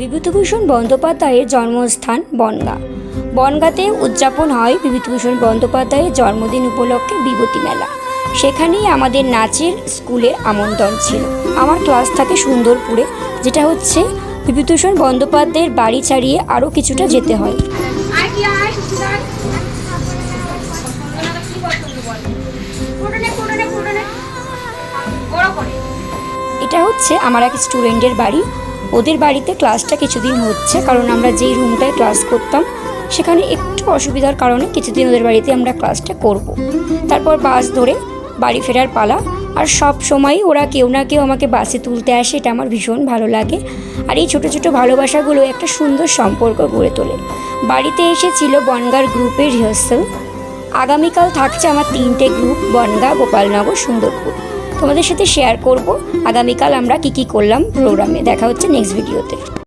বিভূতিভূষণ বন্দ্যোপাধ্যায়ের জন্মস্থান বনগাঁ। বনগাঁতে উদযাপন হয় বিভূতিভূষণ বন্দ্যোপাধ্যায়ের জন্মদিন উপলক্ষে বিভূতি মেলা। সেখানেই আমাদের নাচের স্কুলের আমন্ত্রণ ছিল। আমার ক্লাস থাকে সুন্দরপুরে, যেটা হচ্ছে বিভূতিভূষণ বন্দ্যোপাধ্যায়ের বাড়ি ছাড়িয়ে আরও কিছুটা যেতে হয়। এটা হচ্ছে আমার এক স্টুডেন্টের বাড়ি। ওদের বাড়িতে ক্লাসটা কিছুদিন হচ্ছে, কারণ আমরা যেই রুমটায় ক্লাস করতাম, সেখানে একটু অসুবিধার কারণে কিছুদিন ওদের বাড়িতে আমরা ক্লাসটা করব। তারপর বাস ধরে বাড়ি ফেরার পালা, আর সব সময়ই ওরা কেউ না কেউ আমাকে বাসে তুলতে আসে, এটা আমার ভীষণ ভালো লাগে। আর এই ছোটো ছোটো ভালোবাসাগুলো একটা সুন্দর সম্পর্ক গড়ে তোলে। বাড়িতে এসেছিল বনগার গ্রুপের রিহার্সাল। আগামীকাল থাকছে আমার তিনটে গ্রুপ, বনগাঁ, গোপালনগর, সুন্দরপুর। তোমাদের সাথে শেয়ার করব। আগামীকাল আমরা কি কি করলাম প্রোগ্রামে দেখা হচ্ছে নেক্সট ভিডিওতে